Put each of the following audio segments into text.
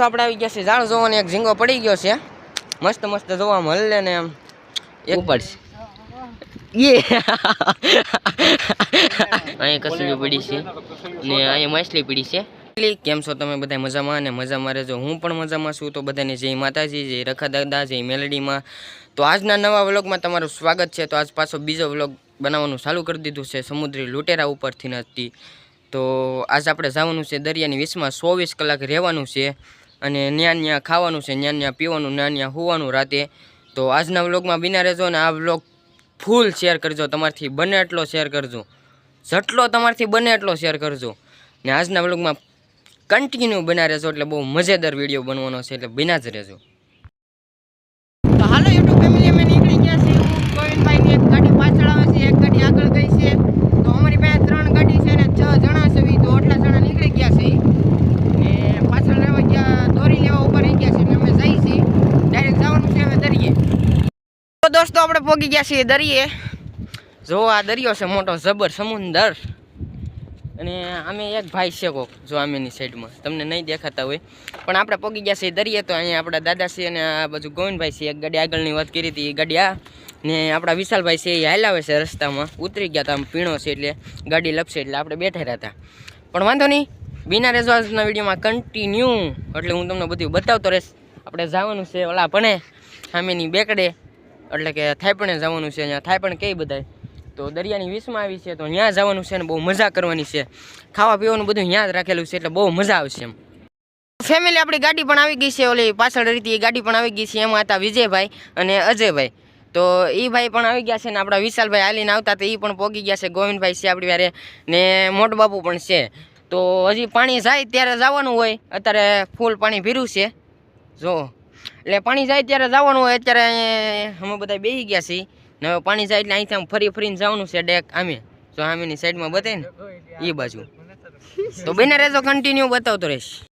દોસ્તો આપણે આવી ગયા છે ઝાડ જોવાનો એક ઝીંગો પડી ગયો છે. મસ્ત મસ્ત જોવા મળે ને એમ. એક પડશે યે. અહીંયા કસલી પડી છે ને અહીંયા માછલી પડી છે. કેમ છો તમે બધા મજામાં? અને મજામાં રહેજો. હું પણ મજામાં છું. તો બધાને જય માતાજી જય રખા દાદા જય મેલડીમાં. તો આજના નવા વ્લોગમાં તમારું સ્વાગત છે. તો આજ પાછો બીજો વ્લોગ બનાવવાનું ચાલુ કરી દીધું છે સમુદ્રી લૂંટેરા ઉપરથી નથી તો આજ આપણે જવાનું છે દરિયાની વીસમાં ચોવીસ કલાક રહેવાનું છે. અને ન્યા ન્યા ખાવાનું છે, ન્યા ન્યા પીવાનું, ન્યા ન્યા હોવાનું રાતે. તો આજના વ્લોગમાં બિના રહેજો અને આ વ્લોગ ફૂલ શેર કરજો, તમારથી બને એટલો શેર કરજો. જેટલો તમારથી બને એટલો શેર કરજો. ને આજના વ્લોગમાં કન્ટિન્યુ બના રહેજો, એટલે બહુ મજેદાર વીડિયો બનવાનો છે, એટલે બિના જ રહેજો તો હાલો યુટ્યુબ ફેમિલી અમે નીકળી ગયા છીએ હું ગોવિંદભાઈની એક ગાડી પાછળ આવે છે એક ગાડી આગળ ગઈ છે તો અમારી પાસે ત્રણ ગાડી છે ને છ જણા છે ઈ તો આટલા જણા નીકળી ગયા છે ને પાછળ લેવા ગયા દોરી લેવા ઉપર રહી ગયા છે એટલે અમે જઈ છીએ ડાયરેક્ટ જવાનું છે હવે દરિયે તો દોસ્તો આપણે પહોંચી ગયા છીએ દરિયે. જો આ દરિયો છે મોટો જબર સમુંદર. અને અમે એક ભાઈ છે કોક જો આમેની સાઈડમાં. તમને નહીં દેખાતા હોય. પણ આપણે પગી ગયા છીએ દરિયે તો અહીંયા આપણા દાદાશ્રી અને આ બાજુ ગોવિંદભાઈ છે. એક ગાડી આગળની વાત કરી હતી, એ ગાડી ને આપણા વિશાલભાઈ છે એ હાલાવે છે રસ્તામાં. ઉતરી ગયા હતા આમ પીણો છે એટલે ગાડી લપશે એટલે આપણે બેઠા રહ્યા હતા. પણ વાંધો નહીં. બિના રેઝવાસના વિડીયોમાં કન્ટિન્યુ એટલે હું તમને બધું બતાવતો રહીશ. આપણે જવાનું છે ઓલા ભણે સામેની બેકડે. એટલે કે થાઈપણે જવાનું છે અહીંયા. થાઈપણ કઈ બધાય? તો દરિયાની વીસમાં આવી છે, તો ત્યાં જવાનું છે ને બહુ મજા કરવાની છે. ખાવા પીવાનું બધું ત્યાં જ રાખેલું છે, એટલે બહુ મજા આવશે એમ. ફેમિલી આપણી ગાડી પણ આવી ગઈ છે, ઓલી પાછળ રીતે ગાડી પણ આવી ગઈ છે, એમાં હતા વિજયભાઈ અને અજયભાઈ. તો એ ભાઈ પણ આવી ગયા છે ને આપણા વિશાલભાઈ હાલીને આવતા તો એ પણ પોગી ગયા છે, ગોવિંદભાઈ છે આપણી વારે ને મોટબાપુ પણ છે. તો હજી પાણી જાય ત્યારે જવાનું હોય, અત્યારે ફૂલ પાણી ભીરું છે. જો. એટલે પાણી જાય ત્યારે જવાનું હોય, અત્યારે અમે બધા બેસી ગયા છીએ. હવે પાણી જાય એટલે અહીંથી આમ ફરી ફરીને જવાનું છે ડેક આમે. જો આમેની સાઈડમાં બતાવીને એ બાજુ. તો બને રહેજો કન્ટિન્યુ બતાવતો રહીશ.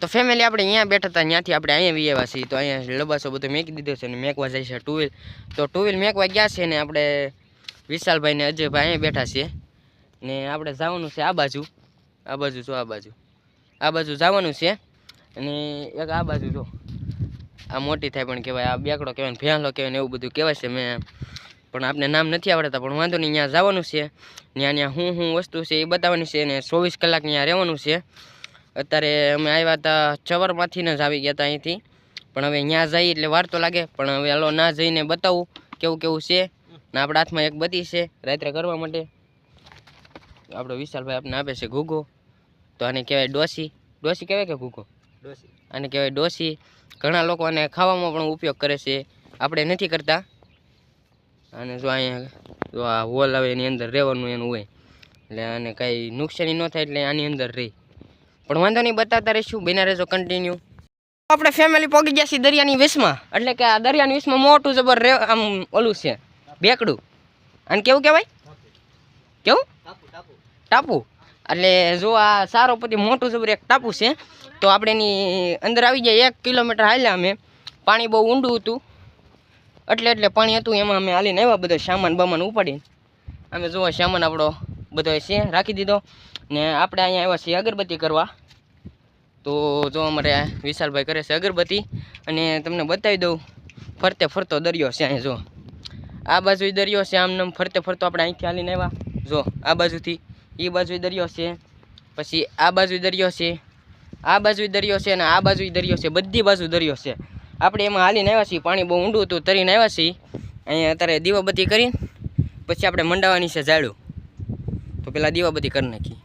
તો ફેમિલી આપણે અહીંયા બેઠા હતા, ત્યાંથી આપણે અહીંયા આવ્યા છીએ. તો અહીંયા લબાસો બધું મેકી દીધો છે ને મેકવા જાય છે ટુ વ્હીલ તો ટુ વ્હીલ મેકવા ગયા છે ને આપણે વિશાલભાઈ ને અજયભાઈ અહીંયા બેઠા છીએ ને આપણે જવાનું છે આ બાજુ. આ બાજુ જો, આ બાજુ. આ બાજુ જવાનું છે. અને એક આ બાજુ જો. આ મોટી થાય પણ કહેવાય આ બેકડો કહેવાય ને ભેંસલો કહેવાય ને એવું બધું કહેવાય છે મેં. પણ આપણે નામ નથી આવડતા પણ વાંધો નહીં ત્યાં જવાનું છે. ત્યાં ત્યાં શું શું વસ્તુ છે એ બતાવવાની છે અને ચોવીસ કલાક ત્યાં રહેવાનું છે. અત્યારે અમે આવ્યા હતા ચવરમાંથી જ આવી ગયા હતા અહીંથી. પણ હવે ત્યાં જઈએ એટલે વાર તો લાગે પણ હવે હાલો ના જઈને બતાવું કેવું કેવું છે. ને આપણા હાથમાં એક બધી છે રાત્રે કરવા માટે. આપણો વિશાલભાઈ આપણે આપે છે ઘૂઘો. તો આને કહેવાય ડોસી. ડોસી કહેવાય કે ઘૂઘો? આને કહેવાય ડોસી. ઘણા લોકો આને ખાવામાં પણ ઉપયોગ કરે છે. આપણે નથી કરતા. અને જો અહીંયા જો આ હોલ આવે એની અંદર રહેવાનું એનું હોય. એટલે આને કાંઈ નુકસાની ન થાય એટલે આની અંદર રહે. પણ વાંધો નહીં બતાવતા રહીશું. બિના રહેજો કન્ટિન્યુ આપણે ફેમિલી પહોંચી ગયા છીએ દરિયાની વીસમાં એટલે કે આ દરિયાની વીસમાં મોટું જબર રે આમ ઓલું છે બેકડું અને કેવું કહેવાય? કેવું? ટાપુ. એટલે જો આ સારો પછી મોટું જબર એક ટાપુ છે, તો આપણે એની અંદર આવી જાય એક કિલોમીટર હાલ્યા અમે. પાણી બહુ ઊંડું હતું. એટલે એટલે પાણી હતું, એમાં અમે હાલીને આવ્યા બધો સામાન બામાન ઉપાડીને. અમે જોવા સામાન આપણો બધો છે, રાખી દીધો. ને આપણે અહીંયા આવ્યા છીએ અગરબત્તી કરવા. તો જો અમારે વિશાલભાઈ કરે છે અગરબત્તી, અને તમને બતાવી દઉં, ફરતે ફરતો દરિયો છે અહીં જો. આ બાજુ દરિયો છે, આમ નામ ફરતે ફરતો આપણે અહીંથી હાલીને આવ્યા. જો, આ બાજુથી એ બાજુ દરિયો છે. પછી આ બાજુ દરિયો છે. આ બાજુ દરિયો છે અને આ બાજુ દરિયો છે. બધી બાજુ દરિયો છે. આપણે એમાં હાલીને આવ્યા છીએ. પાણી બહુ ઊંડું હતું તરીને આવ્યા છીએ. અહીંયા અત્યારે દીવાબત્તી કરીને પછી આપણે મંડાવાની છે ઝાડું. તો પેલા દીવાબત્તી કરી નાખી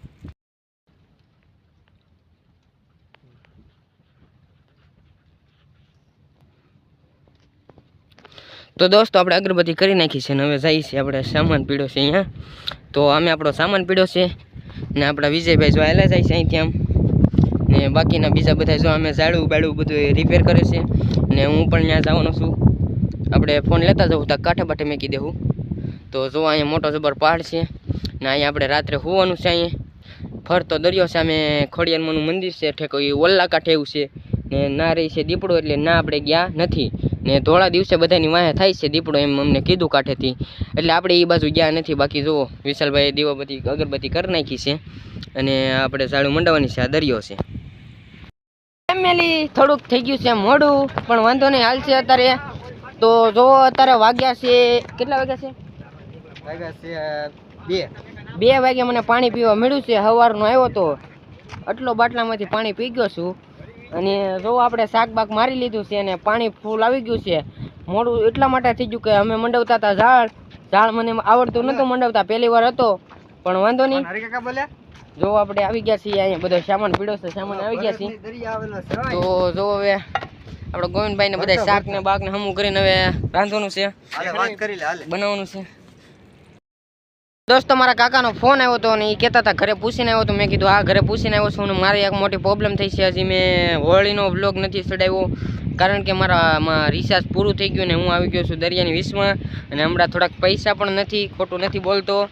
તો દોસ્તો, આપણે અગરબત્તી કરી નાખી છે અને હવે જઈએ છીએ આપણે સામાન પીડ્યો છે અહીંયા. તો અમે આપણો સામાન પીડ્યો છે ને આપણા વિજયભાઈ જો આવેલા જાય છે અહીંથી આમ. ને બાકીના બીજા બધા જો અમે ઝાડું બાળું બધું રિપેર કરે છે. ને હું પણ ત્યાં જવાનો છું. આપણે ફોન લેતા જવું તો કાંઠે બાઠે મેકી દેવું તો જો અહીંયા મોટો જબર પહાડ છે ને અહીંયા આપણે રાત્રે હોવાનું છે અહીંયા. ફરતો દરિયો સામે ખોડિયારમાંનું મંદિર છે, ઠેકો એ ઓલ્લા કાંઠે એવું છે. ને ના રહી છે દીપડો એટલે ના આપણે ગયા નથી. ને ધોળા દિવસે બધાની વાહે થાય છે દીપડો એમ અમને કીધું કાંઠેથી એટલે આપણે એ બાજુ ગયા નથી બાકી જુઓ વિશાલભાઈ દીવાબત્તી અગરબત્તી કરી નાખી છે અને આપણે સાડું મંડાવવાની છે આ દરિયો છે. ફેમિલી થોડુંક થઈ ગયું છે મોડું પણ વાંધો નહીં હાલ છે અત્યારે. તો જુઓ અત્યારે વાગ્યા છે કેટલા વાગ્યા છે? વાગ્યા છે બે. બે વાગે મને પાણી પીવા મળ્યું છે સવારનો આવ્યો તો. આટલો બાટલામાંથી પાણી પી ગયો છું. અને જો આપણે શાક બાક મારી લીધું છે અને પાણી ફૂલ આવી ગયું છે મોડું એટલા માટે થઈ ગયું કે અમે મંડવતા હતા ઝાડ ઝાડ મને આવડતું નતું મંડવતા પહેલી વાર હતો પણ વાંધો નહીં. જો આપણે આવી ગયા છીએ અહીંયા બધો સામાન પીડો છે સામાન આવી ગયા છીએ. તો જો હવે આપણે ગોવિંદભાઈ ને બધા શાક ને બાક ને હમું કરીને હવે રાંધવાનું છે. બનાવવાનું છે. દોસ્તો મારા કાકાનો ફોન આવ્યો હતો અને એ કહેતા હતા, ઘરે પૂછીને આવ્યો તો. મેં કીધું આ ઘરે પૂછીને આવ્યો છું અને મારી એક મોટી પ્રોબ્લેમ થઈ છે. હજી મેં હોળીનો વ્લોગ નથી ચડાવ્યો કારણ કે મારા રિચાર્જ પૂરું થઈ ગયું ને હું આવી ગયો છું દરિયાની વીસમાં અને હમણાં થોડાક પૈસા પણ નથી, ખોટું નથી બોલતો.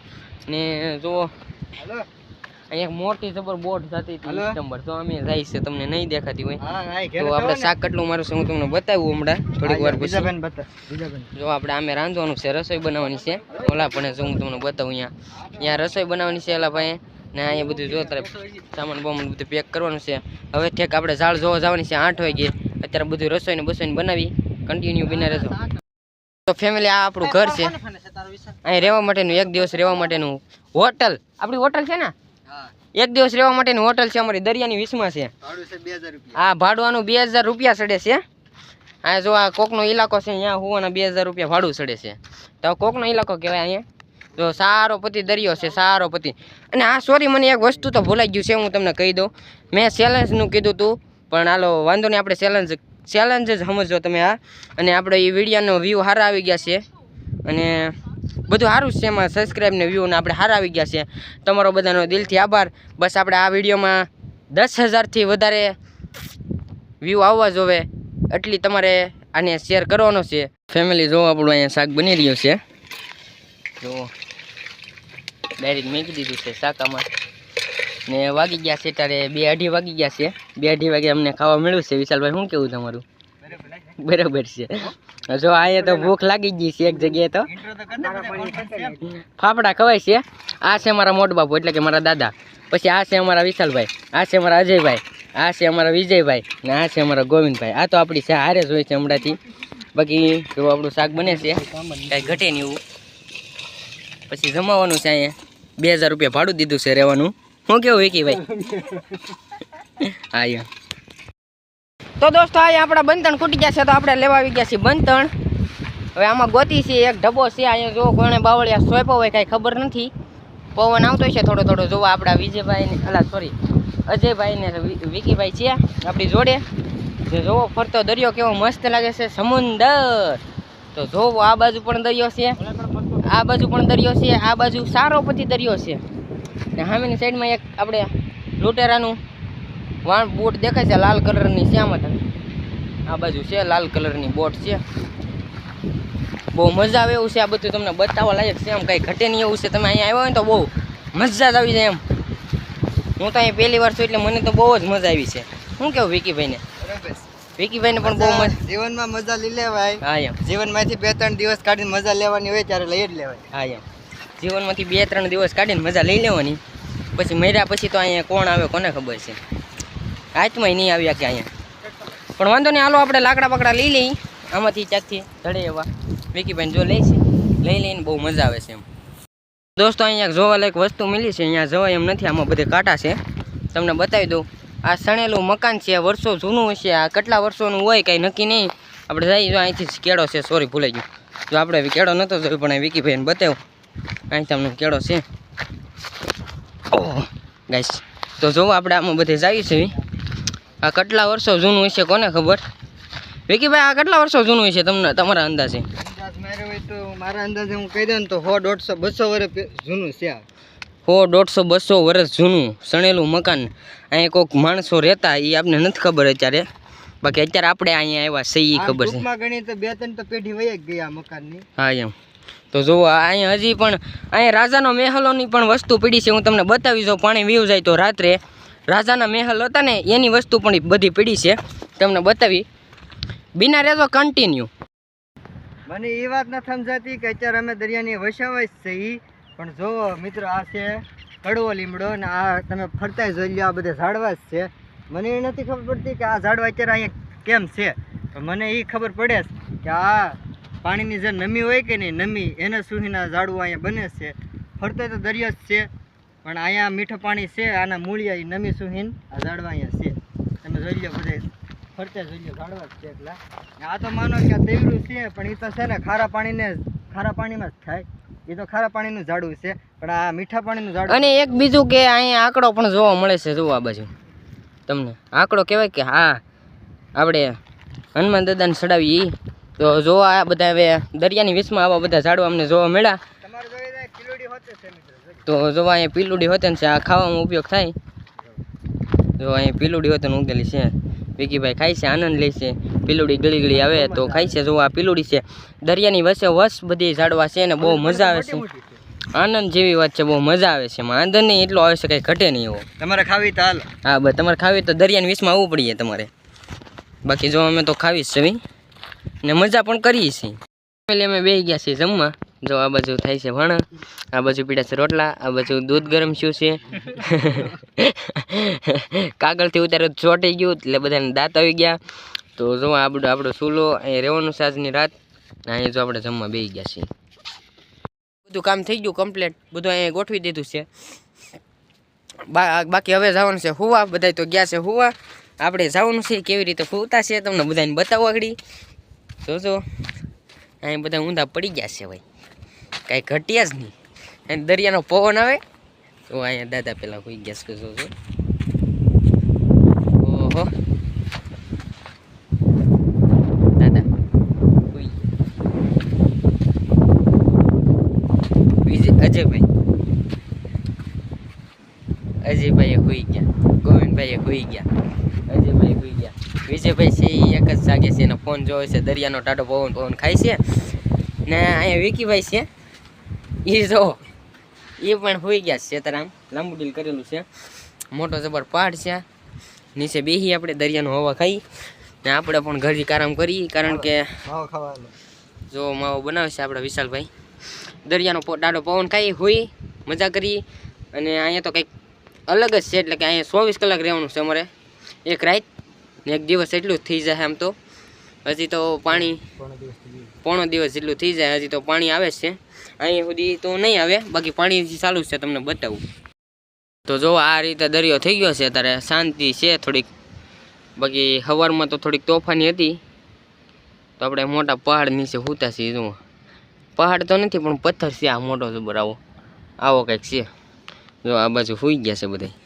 ને જુઓ. એક મોટી જબર બોટ જતી હતી હાલો. તો અમે જાય છે તમને નહીં દેખાતી હોય તો આપણે શાક કેટલું મારું છે હું તમને બતાવું હમણાં થોડીક વાર પછી. જો આપણે આમે રાંધવાનું છે રસોઈ બનાવવાની છે. ઓલા પણ જો હું તમને બતાવું અહીંયા. અહીંયા રસોઈ બનાવવાની છે ઓલા ભાઈ ને અહીંયા બધું જો તારે સામાન બામાન બધું પેક કરવાનું છે. હવે ઠેક આપણે ઝાડ જોવા જવાની છે આઠ વાગે. અત્યારે બધું રસોઈ ને બસોઈ બનાવી કન્ટિન્યુ બિના રહેજો. તો ફેમિલી આ આપણું ઘર છે. અહીં રહેવા માટેનું એક દિવસ રહેવા માટેનું હોટલ. આપણી હોટલ છે ને? એક દિવસ રહેવા માટેની હોટલ છે અમારી દરિયાની વીસમાં છે. ભાડું છે બે હજાર રૂપિયા. આ ભાડવાનું બે હજાર રૂપિયા ચડે છે. આ જો આ કોકનો ઇલાકો છે અહીંયા હોવાના બે હજાર રૂપિયા ભાડું ચડે છે. તો કોકનો ઇલાકો કહેવાય અહીંયા? જો સારો પતિ દરિયો છે સારો પતિ અને આ સોરી મને એક વસ્તુ તો ભૂલાઈ ગયું છે હું તમને કહી દઉં. મેં ચેલેન્જનું કીધું હતું પણ હાલો વાંધો નહીં આપણે ચેલેન્જ ચેલેન્જ જ સમજો તમે આ અને આપણે એ વિડીયાનો વ્યૂ સારા આવી ગયા છે. અને બધું સારું છે એમાં સબસ્ક્રાઈબ ને વ્યૂ ને આપણે હાર આવી ગયા છે તમારો બધાનો દિલથી આભાર. બસ આપણે આ વિડીયોમાં દસ હજારથી વધારે વ્યૂ આવવા જોવે એટલી તમારે આને શેર કરવાનો છે. ફેમિલી જો આપણું અહીંયા શાક બની રહ્યું છે. જો ડાયરેક્ટ મેકી દીધું છે શાકામાં ને વાગી ગયા છે ત્યારે બે અઢી વાગી ગયા છે. બે અઢી વાગે અમને ખાવા મળ્યું છે. વિશાલભાઈ, શું કેવું તમારું? બરાબર છે. જો અહીંયા તો ભૂખ લાગી ગઈ છે એક જગ્યાએ તો. ફાફડા ખવાય છે. આ છે મારા મોટ બાપુ એટલે કે મારા દાદા. પછી આ છે અમારા વિશાલભાઈ આ છે અમારા અજયભાઈ આ છે અમારા વિજયભાઈ ને આ છે અમારા ગોવિંદભાઈ. આ તો આપણી છે હારે જ હોય છે હમણાંથી. બાકી જો આપણું શાક બને છે કાંઈ ઘટે નહીં એવું. પછી જમાવાનું છે અહીંયા. બે હજાર રૂપિયા ભાડું દીધું છે રહેવાનું. હું કેવું વિકીભાઈ હા યા. તો દોસ્તો, અહીંયા આપણા બંતણ ખૂટી ગયા છે તો આપણે લેવા આવી ગયા છીએ બંતણ હવે આમાં ગોતી છે, એક ડબ્બો છે, અહીંયા જો કોણે બાવળિયા સોંપ્યો હોય કાંઈ ખબર નથી. પવન આવતો છે, થોડો થોડો જોવા આપણા વિજયભાઈને, અલા સોરી અજયભાઈને વિકીભાઈ છે, આપણી જોડે. જે જોવો, ફરતો દરિયો કેવો મસ્ત લાગે છે, સમુંદર. તો જોવો, આ બાજુ પણ દરિયો છે. આ બાજુ પણ દરિયો છે, આ બાજુ સારો પછી દરિયો છે. ને સામેની સાઈડમાં એક આપણે લૂંટેરાનું વાણ બોટ દેખાય છે લાલ કલરની આમાં તમે આ બાજુ છે લાલ કલરની બોટ છે. બહુ મજા આવે એવું છે આ બધું તમને બતાવવા લાયક છે એમ કાંઈ ઘટે નહીં એવું છે. તમે અહીંયા આવ્યા હોય તો બહુ મજા જ આવી જાય એમ. હું તો અહીંયા પહેલી વાર છું એટલે મને તો બહુ જ મજા આવી છે. શું કેવું વિકીભાઈને? વિકીભાઈને પણ બહુ મજા જીવનમાં મજા લઈ લેવાય. હા એમ. જીવનમાંથી બે ત્રણ દિવસ કાઢીને મજા લેવાની હોય ત્યારે લઈ જ લેવાય. હા એમ. જીવનમાંથી બે ત્રણ દિવસ કાઢીને મજા લઈ લેવાની. પછી મર્યા પછી તો અહીંયા કોણ આવે કોને ખબર છે? હાથમાં નહીં આવ્યા કે અહીંયા. પણ વાંધો નહીં, હાલો આપણે લાકડા બાકડા લઈ લઈ. આમાંથી ચાકથી ધડે એવા. વિકીભાઈ જો લઈ છે. લઈ લઈને બહુ મજા આવે છે એમ. દોસ્તો, અહીંયા જોવા લાયક વસ્તુ મળી છે. અહીંયા જવાય એમ નથી. આમાં બધે કાંટા છે. તમને બતાવી દઉં. આ સણેલું મકાન છે. વર્ષો જૂનું હશે. આ કેટલા વર્ષોનું હોય કાંઈ નક્કી નહીં. આપણે જઈએ જો અહીંથી કેળો છે. સોરી ભૂલાઈ ગયું. જો આપણે કેળો નહોતો જોયો, પણ વિકીભાઈને બતાવ્યું અહીં તમને કેળો છે. ઓહ ગાઈશ તો જોવો આપણે આમાં બધે જઈએ છીએ. આ કેટલા વર્ષો જૂનું હશે કોને ખબર? વિકીભાઈ આ કેટલા વર્ષો જૂનું હશે તમને તમારા અંદાજે? મારા અંદાજે હું કહી દઉં તો સો દોઢસો બસો વર્ષ જૂનું છે આ. સો દોઢસો બસો વર્ષ જૂનું સણેલું મકાન. અહીંયા કોઈક માણસો રહેતા એ આપને નથી ખબર અત્યારે. બાકી અત્યારે આપણે અહીંયા આવ્યા છે એ ખબર છે. તો બે ત્રણ તો પેઢી વહી જ આ મકાનની. હા એમ. તો જુઓ અહીંયા હજી પણ અહીંયા રાજાનો મહેલોની પણ વસ્તુ પડી છે હું તમને બતાવી જો પાણી વીવ જાય તો રાત્રે રાજાના મહેલ હતા ને, એની વસ્તુ પણ બધી પડી છે. તમને બતાવી. બિના રહેજો કન્ટિન્યુ મને એ વાત ન સમજાતી કે અત્યારે અમે દરિયાની વસાવા જ છે એ પણ જોવો મિત્રો, આ છે કડવો લીમડો ને આ તમે ફરતા જોઈ લો આ બધા ઝાડવા જ છે. મને એ નથી ખબર પડતી કે આ ઝાડવા અત્યારે અહીંયા કેમ છે. તો મને એ ખબર પડે કે આ પાણીની જે નમી હોય કે નહીં, નમી, એને સુધીના ઝાડવા અહીંયા બને છે. ફરતે તો દરિયો જ છે. પણ અહીંયા મીઠું પાણી છે, આના મૂળિયા નમી સુહીન આ ઝાડવા અહીંયા છે. તમે જોઈ લો બધે, ફરતે જોઈ લો ઝાડવા જ છે એટલા. આ તો માનો કે આ તેવડું છે, પણ એ તો છે ને ખારા પાણીને ખારા પાણીમાં જ થાય. એ તો ખારા પાણીનું ઝાડવું છે, પણ આ મીઠા પાણીનું ઝાડવું અને એક બીજું કે અહીંયા આંકડો પણ જોવા મળે છે જોવા આ બાજુ. તમને. આંકડો કહેવાય કે હા, આપણે હનુમાન દાદાને ચડાવીએ તો જોવા આ બધા હવે દરિયાની વિશમાં આવા બધા ઝાડવા અમને જોવા મળ્યા તમારે જોઈ જાય કિલોડી હોતે છે મિત્રો તો જોવા અહીંયા પીલુડી હોતે ને છે આ ખાવામાં ઉપયોગ થાય. જો અહીંયા પીલુડી હોતે ને ઉગેલી છે. વિકીભાઈ ખાય છે આનંદ લે છે. પીલુડી ગળી ગળી આવે તો ખાય છે. જો આ પીલુડી છે દરિયાની વચ્ચે વસ બધી ઝાડવા છે ને બહુ મજા આવે છે. આનંદ જેવી વાત છે બહુ મજા આવે છે. વાંધો નહીં એટલો આવે છે કંઈ ઘટે નહીં એવો. તમારે ખાવી તો હાલ. હા બસ તમારે ખાવી તો દરિયાની વીસમાં આવવું પડીએ તમારે. બાકી જો અમે તો ખાવી જ છે ને મજા પણ કરીએ છીએ. ફેમિલી અમે બે ગયા છીએ જમવા. જો આ બાજુ થાય છે ભણ આ બાજુ પીડા છે રોટલા, આ બાજુ દૂધ ગરમ શું છે. કાગળથી ઉતારે ચોટી ગયું, એટલે બધાને દાંત આવી ગયા. તો જો આપણો આપણો સૂલો અહીં રહેવાનું છે આજની રાત. અહીંયા જો આપણે જમવા બેસી ગયા છીએ. બધું કામ થઈ ગયું કમ્પ્લીટ બધું અહીંયા ગોઠવી દીધું છે. બાકી હવે જવાનું છે હુવા. બધા તો ગયા છે હુવા. આપણે જવાનું છે કેવી રીતે ફૂવતા છે, તમને બધાને બતાવો આગળ. જોજો. અહીં બધા ઊંધા પડી ગયા છે ભાઈ. કાંઈ ઘટ્યા જ નહીં. અને દરિયાનો પવન આવે, તો અહીંયા દાદા પેલા કોઈ ગયા છે છો? ઓહો. દાદા અજયભાઈ. અજયભાઈ હોઈ ગયા. ગોવિંદભાઈ હોઈ ગયા. અજયભાઈ હોઈ ગયા. વિજયભાઈ છે એ એક જ જાગે છે, એનો ફોન જોવે છે, દરિયાનો ટાટો પવન પવન ખાય છે. ને અહીંયા વિકીભાઈ છે. એ જો એ પણ હોઈ ગયા છે સીતારામ. લાંબુ ડીલ કરેલું છે. મોટો જબર પહાડ છે. નીચે બેસી આપણે દરિયાનો હવા ખાઈ. ને આપણે પણ ઘરથી આરામ કરી કારણ કે જો માવો બનાવે છે આપણા વિશાલભાઈ. દરિયાનો ડાડો પવન ખાઈ હોઈ મજા કરી. અને અહીંયા તો કંઈક અલગ જ છે એટલે કે અહીંયા ચોવીસ કલાક રહેવાનું છે અમારે. એક રાત ને એક દિવસ એટલું જ થઈ જાય આમ તો. હજી તો પાણી પોણો દિવસ પોણો દિવસ જેટલું થઈ જાય હજી તો પાણી આવે જ છે. અહીંયા સુધી તો નહીં આવે. બાકી પાણી ચાલુ છે તમને બતાવું. તો જો આ રીતે દરિયો થઈ ગયો છે, અત્યારે શાંતિ છે થોડીક. બાકી હવારમાં તો થોડીક તોફાની હતી. તો આપણે મોટા પહાડ નીચે સૂતા છીએ, જુઓ. પહાડ તો નથી, પણ પથ્થર છે આ મોટો, જબર આવો. આવો કંઈક છે. જો આ બાજુ સૂઈ ગયા છે બધા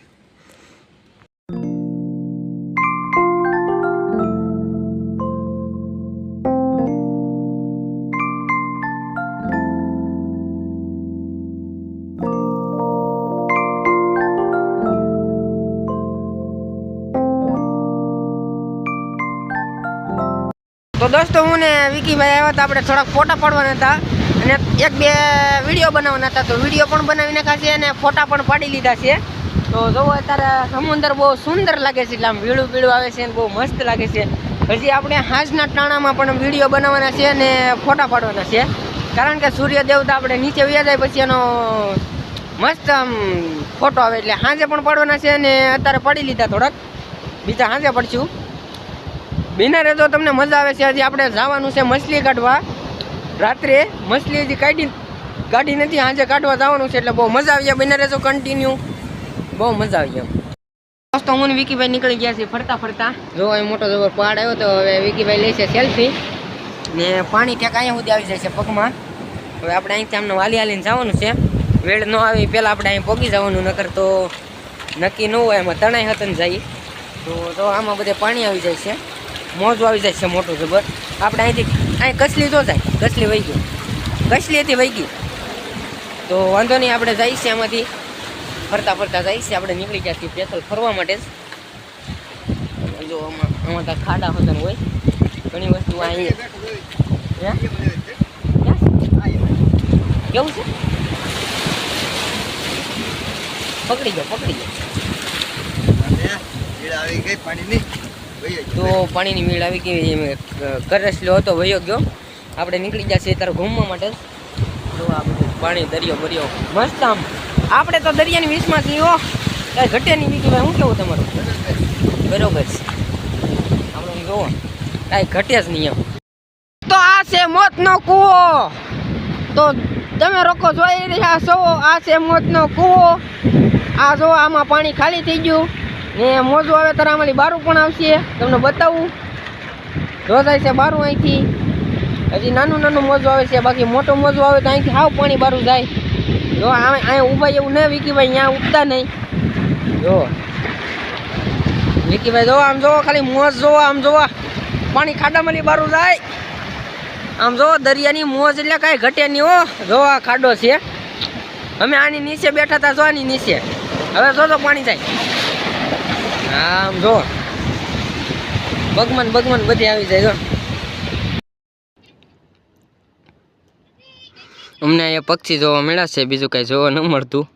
દોસ્તો હું ને વિકીભાઈ આવ્યા હતા, આપણે થોડાક ફોટા પાડવાના હતા. અને એક બે વીડિયો બનાવવાના હતા, તો વીડિયો પણ બનાવી નાખ્યા અને ફોટા પણ પાડી લીધા છે. તો જોવો, અત્યારે સમુદ્ર બહુ સુંદર લાગે છે, એટલે આમ વીળું પીળું આવે છે અને બહુ મસ્ત લાગે છે. હજી આપણે હાજના ટાણામાં પણ વીડિયો બનાવવાના છે અને ફોટા પાડવાના છે. કારણ કે સૂર્ય દેવતા આપણે નીચે વ્યા જાય પછી એનો મસ્ત આમ ફોટો આવે, એટલે સાંજે પણ પાડવાના છે અને અત્યારે પાડી લીધા થોડાક. બીજા સાંજે પડશું. બિનારે તો તમને મજા આવે છે. હજી આપણે જવાનું છે મછલી કાઢવા. રાત્રે મછલી હજી કાઢી કાઢી નથી સાંજે કાઢવા જવાનું છે એટલે બહુ મજા આવી જાય. બિનારે તો કન્ટિન્યુ બહુ મજા આવી જાય. દોસ્તો હું વિકીભાઈ નીકળી ગયા છે ફરતા ફરતા. જો અહીં મોટો જબર પહાડ આવ્યો તો હવે વિકીભાઈ લે છે સેલ્ફી ને પાણી ક્યાંક અહીંયા સુધી આવી જાય છે પગમાં. હવે આપણે અહીંથી આમને વાલી હાલીને જવાનું છે. વેળ ન આવી પહેલાં આપણે અહીં પોગી જવાનું નકર તો નક્કી ન હોય એમાં તણાઈ હતન જાય. તો તો આમાં બધે પાણી આવી જાય છે. મોજું આવી જાય છે મોટું જબર આપણે અહીંથી અહીં કસલી તો જાય. કસલી વહી ગઈ. હતી વહી ગઈ. તો વાંધો નહીં, આપણે જઈએ છીએ આમાંથી. ફરતા ફરતા જઈએ છીએ. આપણે નીકળી ગયા છીએ પેથલ ફરવા માટે જ. જો, આમાં આમાં ત્યાં ખાડા હોતા હોય. ઘણી વસ્તુ અહીંયા. હે? કેવું છે? પકડી ગયો પકડી ગયો. આવી ગઈ. તો પાણીની મીળ આવી ગઈ કરસલો હતો, વયો ગયો. આપણે નીકળી ગયા છીએ ત્યારે ઘૂમવા માટે. જ. આ બધું પાણી, દરિયો બરિયો, મસ્ત આમ. આપણે તો દરિયાની વીસમાં છીએ હો, કાંઈ ઘટે નહીં હું કેવું તમારું? બરોબર છે. આપણે જોવો કાંઈ ઘટે જ નહીં એમ. તો આ છે મોતનો કૂવો. તો તમે રોકો જોઈ રહ્યા છો, આ છે મોતનો કૂવો. આ જો, આમાં પાણી ખાલી થઈ ગયું. ને મોજું આવે ત્યારે અમારી બારું પણ આવશે. તમને બતાવું. જોતાય છે બારું અહીંથી. હજી નાનું નાનું મોજું આવે છે, બાકી મોટું મોજું આવે તો અહીંથી હાવ પાણી બારું જાય. જો અહીંયા ઊભા એવું નહીં વિકીભાઈ, અહીંયા ઉગતા નહીં. જો. વિકીભાઈ, જો આમ જોવો, ખાલી મોજ જોવો, આમ જોવા. પાણી ખાડામાંથી બારું જાય. આમ જો દરિયાની મોજ એટલે કાંઈ ઘટે નહીં હો. જો આ ખાડો છે. અમે આની નીચે બેઠા હતા, જો આની નીચે. હવે જો તો પાણી જાય. આમ જો. બગમન બગમન બધી આવી જાય જો. અમને અહીંયા પક્ષી જોવા મળ્યા છે, બીજું કાંઈ જોવા ન મળતું.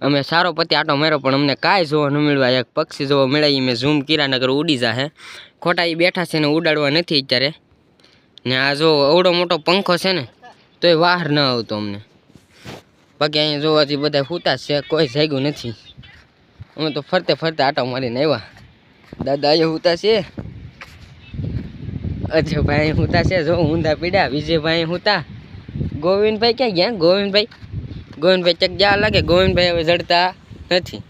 અમે સારો પતિ આટો માર્યો, પણ અમને કાંઈ જોવા ન મળ્યા. એક પક્ષી જોવા મળ્યા એ મેં ઝૂમ કિરાનગર નગર ઉડી જાહે. ખોટા એ બેઠા છે ને ઉડાડવા નથી અત્યારે. ને આ જો અવડો મોટો પંખો છે ને, તોય બહાર ન આવતો અમને. બાકી અહીંયા જોવાથી બધા સૂતા છે, કોઈ જાગ્યું નથી. અમે તો ફરતે ફરતે આટો મારીને આવ્યા. દાદા અહીંયા હુતા છે. અજયભાઈ સૂતા છે. જો ઊંધા પીડ્યા વિજયભાઈ સૂતા ગોવિંદભાઈ ક્યાં ગયા? ગોવિંદભાઈ? ગોવિંદભાઈ ચક જ્યાં લાગે? ગોવિંદભાઈ હવે જડતા નથી.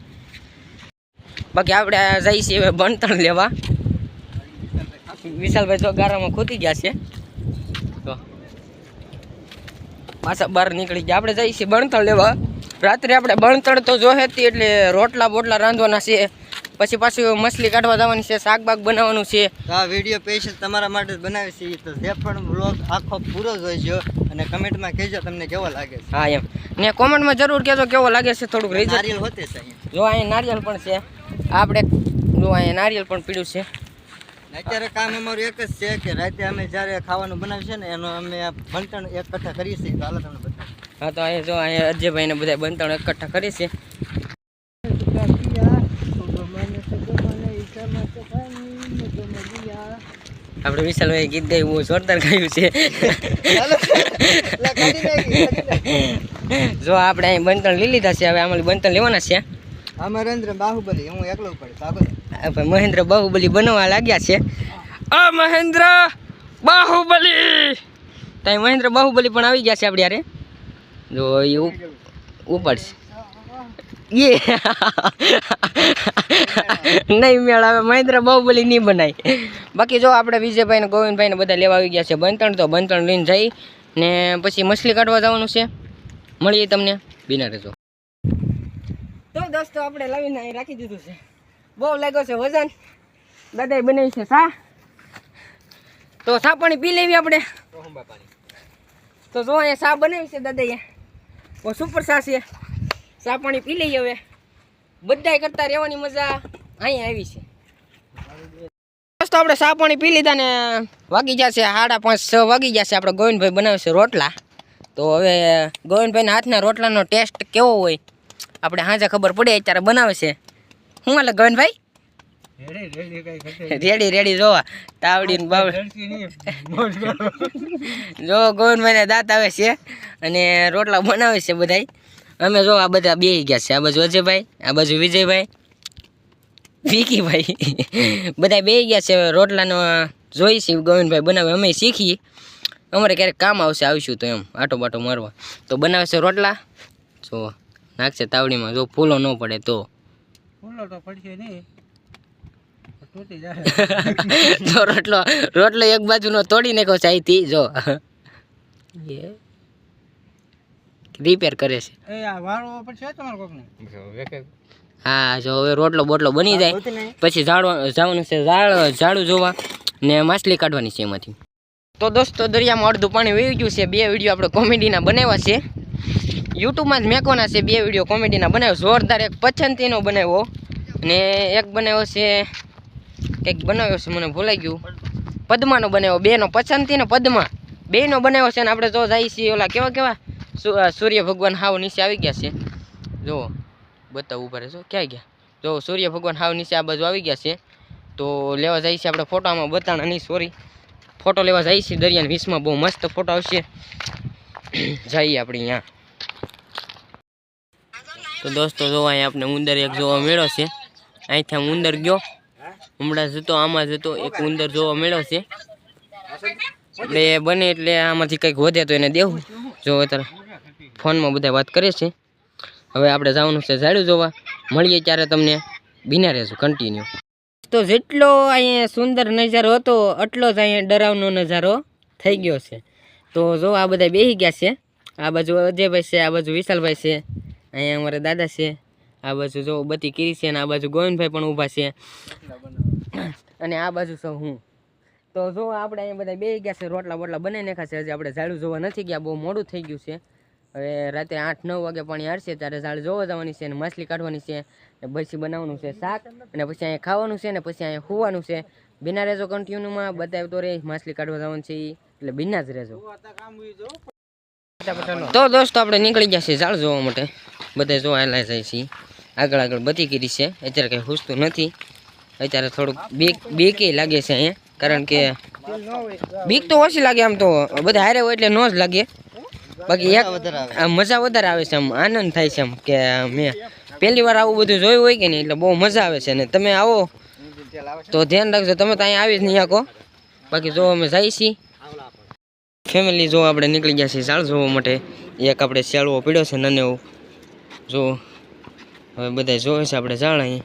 બાકી આપણે જઈએ છીએ હવે બણતણ લેવા. વિશાલભાઈ ચોગારામાં ખૂતી ગયા છે. તો પાછા બહાર નીકળી ગયા. આપણે જઈએ છીએ બણતણ લેવા. રાત્રે આપણે બણતણ તો જોહે હતી તે એટલે રોટલા બોટલા રાંધવાના છે. પછી પાછું મછલી કાઢવા જવાની છે શાકબાગ બનાવવાનું છે. આ વીડિયો સ્પેશિયલ તમારા માટે બનાવી છે. તો જે પણ બ્લોગ આખો પૂરો જોઈજો અને કમેન્ટમાં કહેજો તમને કેવો લાગે છે. હા એમ. ને કોમેન્ટમાં જરૂર કહેજો કેવો લાગે છે થોડુંક રહી નારિયેલ હોતે છે જો અહીંયા નારિયેલ પણ છે. આપણે જો અહીંયા નારિયેલ પણ પીડ્યું છે. અત્યારે કામ અમારું એક જ છે કે રાતે અમે જ્યારે ખાવાનું બનાવીએ છીએ ને એનો અમે આ એક કઠા કરીએ છીએ. તો હાલ તમને હા તો અહીંયા જો અહીંયા અજયભાઈને બધા બંતણ એકઠા કરી છે. આપણે વિશાલભાઈ ગીત ગાયું જોરદાર ગાયું છે. જો આપણે અહીં બંતણ લઈ લીધા છે હવે આમાં બંતણ લેવાના છે. અમરેન્દ્ર બાહુબલી હું એકલો પડે મહેન્દ્ર બાહુબલી બનવા લાગ્યા છે. આ મહેન્દ્ર બાહુબલી! ત્યાં મહેન્દ્ર બાહુબલી પણ આવી ગયા છે આપણે યારે જો એ ઉપડશે. એ નહીં મેળ આવે મહેન્દ્ર બાહુબલી નહીં બનાય. બાકી જો આપણે વિજયભાઈ ને ગોવિંદભાઈ ને બધા લેવા આવી ગયા છે બંતણ તો બંતણ લઈને જઈ ને પછી મછલી કાઢવા જવાનું છે. મળીએ તમને. બિના રહેજો. તો દોસ્તો આપણે લાવીને અહીં રાખી દીધું છે. બહુ લાગ્યો છે વજન. દાદાએ બનાવી છે સા. તો સા પાણી પી લેવી આપણે. તો જો અહીંયા સા બનાવી છે દાદાએ. સુપર છે. સા પાણી પી લઈએ હવે. બધાય કરતા રહેવાની મજા અહીંયા આવી છે. દોસ્તો આપણે ચા પાણી પી લીધા ને વાગી જશે સાડા પાંચ છ વાગી જશે આપણે ગોવિંદભાઈ બનાવે છે રોટલા. તો હવે ગોવિંદભાઈના હાથના રોટલાનો ટેસ્ટ કેવો હોય, આપણે હાજે ખબર પડે, અત્યારે બનાવે છે. શું હાલે ગોવિંદભાઈ? રેડી રેડી જોવા. તાવડી ને જો ગોવિંદભાઈને દાંત આવે છે અને રોટલા બનાવે છે બધાય. અમે જો આ બધા બે ગયા છે. આ બાજુ અજયભાઈ આ બાજુ વિજયભાઈ વિકીભાઈ. બધા બે ગયા છે. રોટલાનો જોઈ છે ગોવિંદભાઈ બનાવે. અમે શીખીએ. અમારે ક્યારેક કામ આવશે આવીશું તો એમ આટો બાટો મારવા. તો બનાવે છે રોટલા. જો નાખશે તાવડીમાં. જો ફૂલો ન પડે તો. ફૂલો તો પડશે નહીં. જો રોટલો રોટલો એક બાજુનો તોડી નાખો અહીંથી જો. રિપેર કરે છે. એ આ વાળો પડશે તમારે કોકને? હા જો હવે રોટલો બોટલો બની જાય. પછી ઝાડવા જવાનું છે ઝાડ ઝાડું જોવા ને માછલી કાઢવાની છે એમાંથી. તો દોસ્તો દરિયામાં અડધું પાણી વહી ગયું છે. બે વીડિયો આપણે કોમેડીના બનાવ્યા છે. યુટ્યુબમાં જ મેકોના છે બે વીડિયો કોમેડીના બનાવ્યો. જોરદાર એક પછંતીનો બનાવ્યો. અને એક બનાવ્યો છે કંઈક બનાવ્યો છે, મને ભૂલાઈ ગયું. પદ્માનો બનાવ્યો, બેનો પછંતીનો પદ્મા. બેનો બનાવ્યો છે ને આપણે જો જાય છીએ, ઓલા કેવા કેવા? સૂર્ય ભગવાન હાવ નીચે આવી ગયા છે. જુઓ બતાવું પડે જો ક્યાં ગયા? જો, સૂર્ય ભગવાન હાવ નીચે આ બાજુ આવી ગયા છે. તો લેવા જાય છે આપણે ફોટામાં, બતાણા નહીં સોરી ફોટો લેવા જાય છે દરિયાના વીસમાં બહુ મસ્ત ફોટો આવશે. જઈએ આપણે અહીંયા. તો દોસ્તો જોવા અહીંયા આપણે ઉંદર એક જોવા મેળ્યો છે. અહીંથી આમ ઉંદર ગયો. હમણાં જતો આમાં જતો એક ઉંદર જોવા મળ્યો છે. એટલે બને એટલે આમાંથી કંઈક વધે તો એને દેવું. જો અત્યારે ફોનમાં બધા વાત કરે છે. હવે આપણે જવાનું છે ઝાડું જોવા. મળીએ ત્યારે તમને બિના રહેશું કન્ટિન્યુ તો જેટલો અહીંયા સુંદર નજારો હતો એટલો જ અહીંયા ડરાવનો નજારો થઈ ગયો છે. તો જો આ બધા બેસી ગયા છે. આ બાજુ અજયભાઈ છે, આ બાજુ વિશાલભાઈ છે. અહીંયા અમારા દાદા છે. આ બાજુ જો બધી કીરી છે અને આ બાજુ ગોવિંદભાઈ પણ ઊભા છે. અને આ બાજુ સૌ હું. તો જો આપણે અહીંયા બધા બે ગયા છે, રોટલા બોટલા બનાવી નાખ્યા છે. હજી આપણે ઝાડુ જોવા નથી ગયા, બહુ મોડું થઈ ગયું છે. હવે રાત્રે આઠ નવ વાગે પાણી હારશે, ત્યારે ઝાડ જોવા જવાની છે અને માછલી કાઢવાની છે. ને પછી બનાવવાનું છે શાક, અને પછી અહીંયા ખાવાનું છે ને પછી અહીંયા હોવાનું છે. બિના રહેજો કન્ટિન્યુમાં બધા તો રે, માછલી કાઢવા જવાનું છે એટલે બિના જ રહેજો. તો દોસ્તો, આપણે નીકળી ગયા છીએ ઝાડ જોવા માટે. બધા જોવા જાય છીએ આગળ આગળ બધી કરી છે. અત્યારે કંઈ હુસતું નથી. અત્યારે થોડુંક બીક, બીકે લાગે છે અહીંયા. કારણ કે બીક તો ઓછી લાગે આમ તો. બધા હારે હોય એટલે ન જ લાગે. બાકી એક મજા વધારે આવે છે આમ, આનંદ થાય છે આમ કે મેં પહેલી વાર આવું બધું જોયું હોય કે નહીં, એટલે બહુ મજા આવે છે. ને તમે આવો તો ધ્યાન રાખજો, તમે તો અહીંયા આવી જ નહીં શકો. બાકી જો અમે જઈએ છીએ. ફેમિલી જો આપણે નીકળી ગયા છીએ ઝાડ જોવા માટે. એક આપણે શેળવો પીડ્યો છે નને જો હવે બધા જોવે છે આપણે જાણાય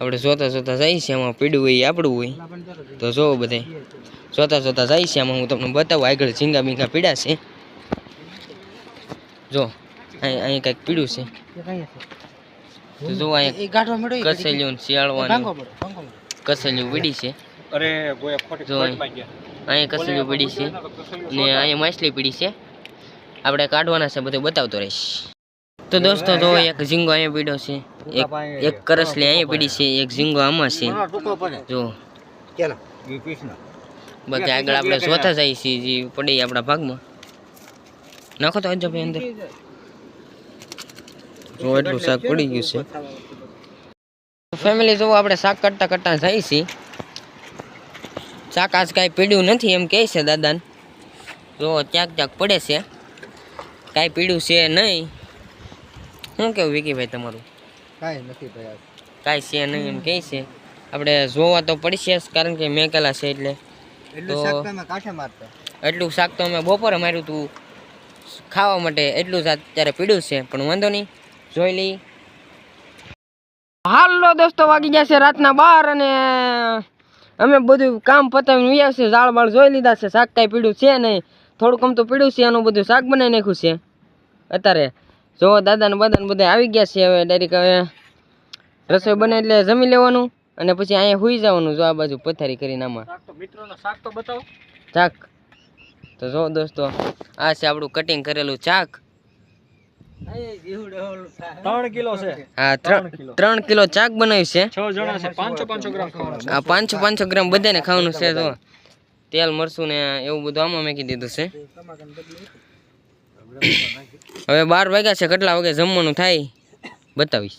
આપણે જોતા જોતા જઈએ છીએ આમાં પીડું હોય આપણું હોય. તો જોવો બધા જોતા જોતા જઈએ છીએ આમાં હું તમને બતાવું આગળ ઝીંગા બીંગા પીડા છે. જો અહીં અહીં કંઈક પીડું છે. તો જો અહીંયા કસેલ્યું શિયાળવાનું કસેલિયું પીડી છે. જો અહીં અહીંયા કસેલિયું પીડી છે ને અહીંયા માછલી પીડી છે. આપણે કાઢવાના છે બધું બતાવતો રહીશ. તો દોસ્તો જો એક ઝીંગો અહીંયા પીડ્યો છે. એક એક કરસલી અહીંયા પીડી છે એક ઝીંગો આમાં છે. જો. બાકી આગળ આપણે જોતા જઈએ છીએ જે પડી આપણા ભાગમાં. નાખો તો ભાઈ અંદર. જો એટલું શાક પડી ગયું છે. ફેમિલી જો આપણે શાક કટતા કટતા જઈએ છીએ શાક આજ કાંઈ પીડ્યું નથી એમ કહે છે દાદાને. જો ક્યાંક ક્યાંક પડે છે. કાંઈ પીડ્યું છે નહીં. શું કેવું વિકીભાઈ તમારું? કાંઈ નથી ભાઈ કાંઈ છે નહીં એમ કહે છે. આપણે જોવા તો પડશે કારણ કે મેકેલા છે એટલે. એટલું તો- એટલું શાક તો અમે બપોરે માર્યું હતું ખાવા માટે એટલું જ અત્યારે પીડ્યું છે પણ વાંધો નહીં. જોઈ લઈ. હાલો દોસ્તો વાગી ગયા છે રાતના બાર અને અમે બધું કામ પતાવીને વ્યા છે ઝાડ બાળ જોઈ લીધા છે શાક કાંઈ પીડ્યું છે નહીં. થોડુંક આમ તો પીડ્યું છે એનું બધું શાક બનાવી નાખ્યું છે. અત્યારે જો દાદા ને બદાને બધા આવી ગયા છે હવે ડાયરેક્ટ હવે રસોઈ બને એટલે જમી લેવાનું અને પછી અહીંયા સુઈ જવાનું જો આ બાજુ પથારી કરીને આમાં. મિત્રોનો શાક તો બતાવો. ચાક. તો જો દોસ્તો આ છે આપણું કટિંગ કરેલું ચાક. ત્રણ કિલો છે. હા ત્રણ ત્રણ કિલો. ચાક બનાવ્યું છે. છ જણા છે. પાંચસો પાંચસો ગ્રામ ખાવાનું આ પાંચસો પાંચસો ગ્રામ બધાને ખાવાનું છે તો તેલ મરસું ને એવું બધું આમાં મેકી દીધું છે. હવે બાર વાગ્યા છે, કેટલા વાગે જમવાનું થાય? બતાવીશ.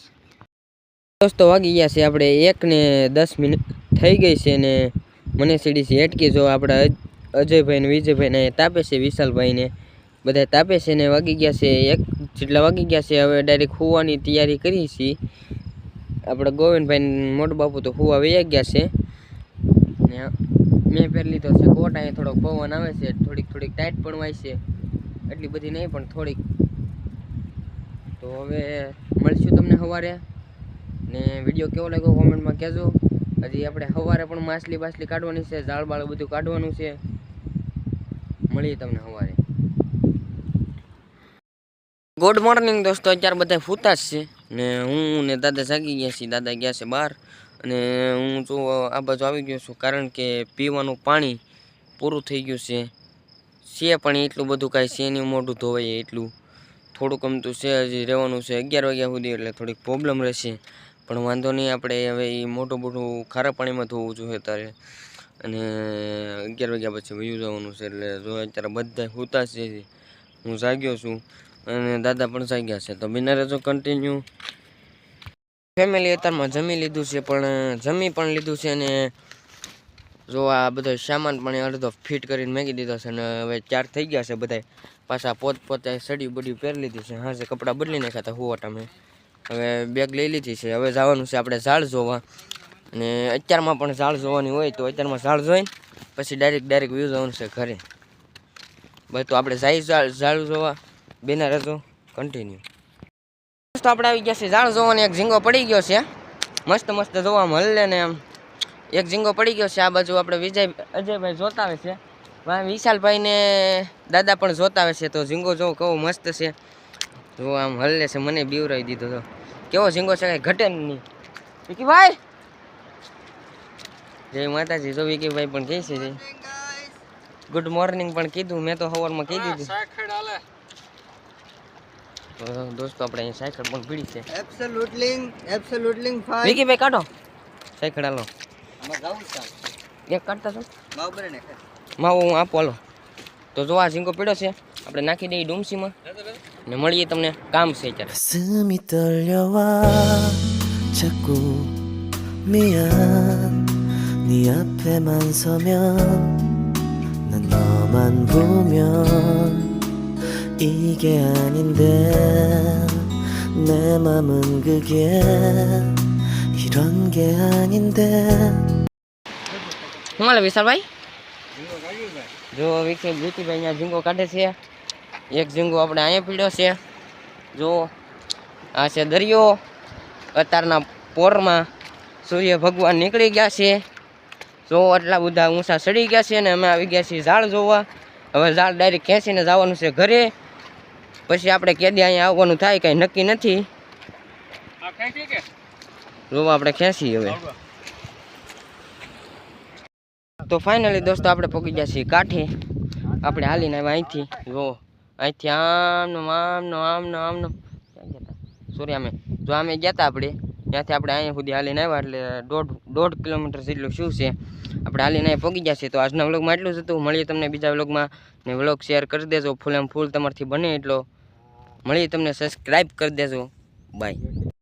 દોસ્તો વાગી ગયા છે આપણે એક ને દસ મિનિટ થઈ ગઈ છે ને મને સીડી છે એટકી જો આપણા અજ- અજયભાઈ ને વિજયભાઈ ને તાપે છે વિશાલભાઈ ને બધા તાપે છે ને વાગી ગયા છે, એક જેટલા વાગી ગયા છે, હવે ડાયરેક્ટ હોવાની તૈયારી કરી છીએ આપણે ગોવિંદભાઈ મોટો બાપુ તો હોવા વૈયા ગયા છે. ને મેં પહેરી લીધો છે કોટ અહીંયા થોડોક પવન આવે છે થોડીક થોડીક ટાઈટ પણ વાય છે. એટલી બધી નહીં, પણ થોડીક. તો હવે મળશું તમને સવારે. ને વીડિયો કેવો લાગ્યો કોમેન્ટમાં કહેજો. હજી આપણે સવારે પણ માછલી બાછલી કાઢવાની છે ઝાડ બાળ બધું કાઢવાનું છે. મળીએ તમને સવારે. ગુડ મોર્નિંગ દોસ્તો, અત્યારે બધા ફૂતા જ છે. ને હું ને દાદા જાગી ગયા છીએ, દાદા ગયા છે બહાર. અને હું જો આ બાજુ આવી ગયો છું, કારણ કે પીવાનું પાણી પૂરું થઈ ગયું છે. છે, પણ એટલું બધું કાંઈ છે નહીં, મોઢું ધોવાય એટલું. થોડુંક આમ તો છે, હજી રહેવાનું છે અગિયાર વાગ્યા સુધી, એટલે થોડીક પ્રોબ્લેમ રહેશે. પણ વાંધો નહીં, આપણે હવે એ મોટું મોટું ખારા પાણીમાં ધોવું જોઈએ અત્યારે. અને અગિયાર વાગ્યા પછી વયું જવાનું છે, એટલે જો અત્યારે બધા સૂતા છે, હું જાગ્યો છું. અને દાદા પણ જાગ્યા છે, તો બિના રહેજો કન્ટિન્યુ ફેમિલી અત્યારમાં જમી લીધું છે, પણ જમી પણ લીધું છે, અને જો આ બધો સામાન પણ અડધો ફિટ કરીને મેકી દીધો છે અને હવે ચાર થઈ ગયા છે બધા પાછા પોત પોતે સડી બડી પહેરી લીધી છે. હા, જે કપડાં બદલી નાખ્યા હતા હોવા તમે હવે બેગ લઈ લીધી છે. હવે જવાનું છે આપણે ઝાડ જોવા. અને અત્યારમાં પણ ઝાડ જોવાની હોય તો અત્યારમાં ઝાડ જોઈને પછી ડાયરેક્ટ ડાયરેક્ટ વ્યૂ જવાનું છે ઘરે. ભાઈ તો આપણે જાય ઝાડ જોવા. બેના રહેજો. કન્ટિન્યુ મસ્ત આપણે આવી ગયા છે ઝાડ જોવાની એક ઝીંગો પડી ગયો છે. મસ્ત મસ્ત જોવા મળે ને આમ. એક ઝીંગો પડી ગયો છે આ બાજુ આપણે વિજય અજયભાઈ જોતા આવે છે. વિશાલભાઈ ને દાદા પણ જોતા આવે છે તો ઝીંગો જો કેવો મસ્ત છે. જો આમ હલ્લે છે મને બીવરાવી દીધો તો. કેવો ઝીંગો છે કાંઈ ઘટે નહીં. વિકીભાઈ! જય માતાજી જો વિકીભાઈ પણ કહે છે ગુડ મોર્નિંગ પણ કીધું મેં તો સવારમાં કહી દીધું. દોસ્તો આપણે અહીં સાયકલ પણ પીડી છે. એબ્સોલ્યુટલી એબ્સોલ્યુટલી વિકીભાઈ કાઢો. સાયકલ હાલો. એક કાઢતા છો બાબરે ને માવો હું આપો હાલો તો જો આ ઝીંગો પીડ્યો છે આપણે નાખી દઈએ ડુમસીમાં ને મળીએ તમને કામ છે અત્યારે 가슴이 떨려와 자꾸 미안 네 앞에만 서면 난 너만 보면 이게 아닌데 내 맘은 그게 이런 게 아닌데 શું હાલે વિશાલભાઈ? જો વિકસિત જ્યોતિભાઈ અહીંયા ઝીંગો કાઢે છે. એક ઝીંગો આપણે અહીંયા પીડ્યો છે. જો આ છે દરિયો. અત્યારના પોરમાં સૂર્ય ભગવાન નીકળી ગયા છે. જો આટલા બધા ઊંચા ચડી ગયા છે અને અમે આવી ગયા છીએ ઝાડ જોવા. હવે ઝાડ ડાયરેક્ટ ખેંચીને જવાનું છે ઘરે. પછી આપણે કેદી અહીંયા આવવાનું થાય કાંઈ નક્કી નથી. આ જોવા આપણે ખેંચી હવે. તો ફાઇનલી દોસ્તો આપણે પહોંચી ગયા છીએ કાંઠે. આપણે હાલીને આવ્યા અહીંથી. જો, અહીંથી આમનો આમનો આમનો આમનો. ક્યાં ગયા હતા સોરી અમે જો અમે ગયા હતા આપણે, ત્યાંથી આપણે અહીંયા સુધી હાલીને આવ્યા એટલે દોઢ દોઢ કિલોમીટર જેટલું શું છે? આપણે હાલીને અહીંયા પહોંચી ગયા છીએ. તો આજના વ્લોગમાં એટલું જ હતું. મળીએ તમને બીજા વ્લોગમાં. ને વ્લોગ શેર કરી દેજો. ફૂલ એમ ફૂલ તમારથી બને એટલો. મળીએ તમને સબસ્ક્રાઈબ કરી દેજો. બાય